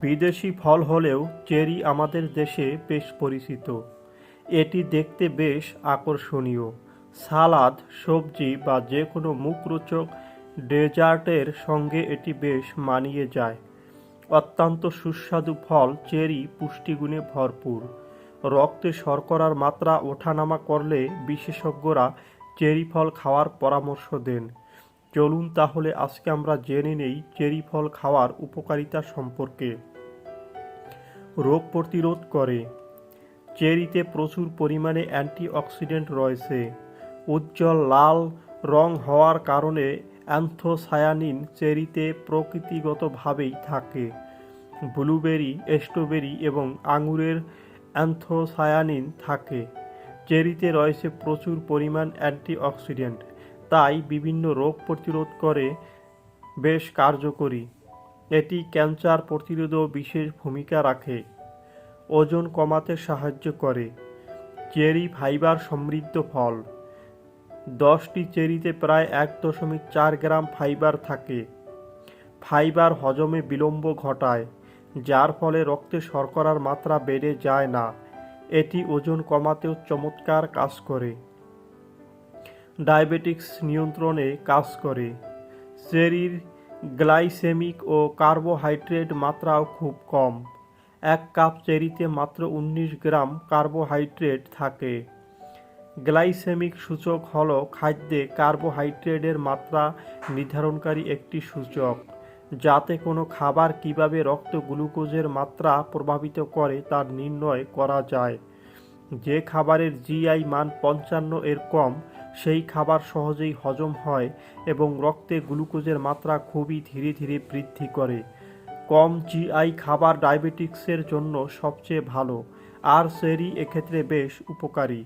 বিদেশি ফল হলেও চেরি আমাদের দেশে বেশ পরিচিত। এটি দেখতে বেশ আকর্ষণীয়। সালাদ, সবজি বা যে কোনো মুখরোচক ডেজার্টের সঙ্গে এটি বেশ মানিয়ে যায়। অত্যন্ত সুস্বাদু ফল, চেরি পুষ্টিগুণে ভরপুর। রক্তে শর্করার মাত্রা ওঠানামা করলে বিশেষজ্ঞরা চেরি ফল খাওয়ার পরামর্শ দেন। চলুন তাহলে আজকে আমরা জেনে নেই চেরি ফল খাওয়ার উপকারিতা সম্পর্কে। রোগ প্রতিরোধ করে। চেরিতে প্রচুর পরিমাণে অ্যান্টিঅক্সিডেন্ট রয়েছে। উজ্জ্বল লাল রং হওয়ার কারণে অ্যান্থোসায়ানিন চেরিতে প্রকৃতিগতভাবেই থাকে। ব্লুবেরি, স্ট্রবেরি এবং আঙুরের অ্যান্থোসায়ানিন থাকে। চেরিতে রয়েছে প্রচুর পরিমাণ অ্যান্টিঅক্সিডেন্ট। তাই বিভিন্ন রোগ প্রতিরোধ করে বেশ কার্যকরী। এটি ক্যান্সার প্রতিরোধেও বিশেষ ভূমিকা রাখে। ওজন কমাতে সাহায্য করে। চেরি ফাইবার সমৃদ্ধ ফল। দশটি চেরিতে প্রায় এক দশমিক চার গ্রাম ফাইবার থাকে। ফাইবার হজমে বিলম্ব ঘটায়, যার ফলে রক্তে শর্করার মাত্রা বেড়ে যায় না। এটি ওজন কমাতেও চমৎকার কাজ করে। ডায়াবেটিক্স নিয়ন্ত্রণে কাজ করে। চেরির গ্লাইসেমিক ও কার্বোহাইড্রেট মাত্রাও খুব কম। এক কাপ চেরিতে মাত্র উনিশ গ্রাম কার্বোহাইড্রেট থাকে। গ্লাইসেমিক সূচক হল খাদ্যে কার্বোহাইড্রেটের মাত্রা নির্ধারণকারী একটি সূচক, যাতে কোনো খাবার কীভাবে রক্ত গ্লুকোজের মাত্রা প্রভাবিত করে তার নির্ণয় করা যায়। যে খাবারের জিআই মান পঞ্চান্ন এর কম সেই খাবার সহজেই হজম হয় এবং রক্তে গ্লুকোজের মাত্রা খুবই ধীরে ধীরে বৃদ্ধি করে। কম জিআই খাবার ডায়াবেটিক্সের জন্য সবচেয়ে ভালো। আর সেরি এক্ষেত্রে বেশ উপকারী।